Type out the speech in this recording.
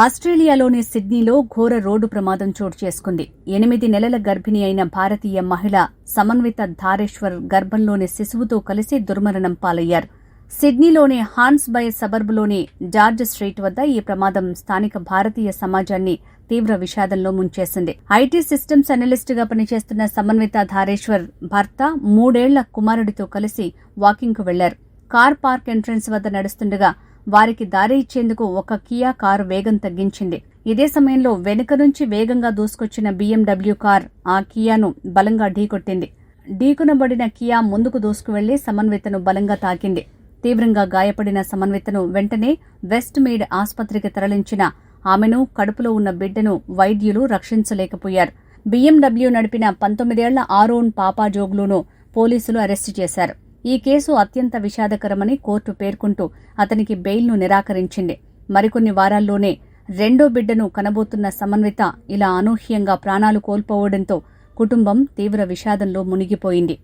ఆస్ట్రేలియాలోని సిడ్నీలో ఘోర రోడ్డు ప్రమాదం చోటు చేసుకుంది. ఎనిమిది నెలల గర్భిణి అయిన భారతీయ మహిళ సమన్విత ధారేశ్వర్ గర్భంలోని శిశువుతో కలిసి దుర్మరణం పాలయ్యారు. సిడ్నీలోని హాన్స్ బై సబర్బులోని జార్జ్ స్ట్రీట్ వద్ద ఈ ప్రమాదం స్థానిక భారతీయ సమాజాన్ని తీవ్ర విషాదంలో ముంచేసింది. ఐటీ సిస్టమ్స్ అనలిస్ట్గా పనిచేస్తున్న సమన్విత ధారేశ్వర్ భర్త మూడేళ్ళ కుమారుడితో కలిసి వాకింగ్కు వెళ్ళారు. కార్ పార్క్ ఎంట్రన్స్ వద్ద నడుస్తుండగా వారికి దారి ఇచ్చేందుకు ఒక కియా కారు వేగం తగ్గించింది. ఇదే సమయంలో వెనుక నుంచి వేగంగా దూసుకొచ్చిన బీఎండబ్ల్యూ కార్ ఆ కియాను బలంగా ఢీకొట్టింది. ఢీకొనబడిన కియా ముందుకు దూసుకువెళ్ళి సమన్వితను బలంగా తాకింది. తీవ్రంగా గాయపడిన సమన్వితను వెంటనే వెస్ట్ మీడ్ ఆసుపత్రికి తరలించిన ఆమెను కడుపులో ఉన్న బిడ్డను వైద్యులు రక్షించలేకపోయారు. బీఎండబ్ల్యూ నడిపిన పంతొమ్మిదేళ్ళ ఆరోన్ పాపా జోగ్లును పోలీసులు అరెస్టు చేశారు. ఈ కేసు అత్యంత విషాదకరమని కోర్టు పేర్కొంటూ అతనికి బెయిల్ను నిరాకరించింది. మరికొన్ని వారాల్లోనే రెండో బిడ్డను కనబోతున్న సమన్విత ఇలా అనూహ్యంగా ప్రాణాలు కోల్పోవడంతో కుటుంబం తీవ్ర విషాదంలో మునిగిపోయింది.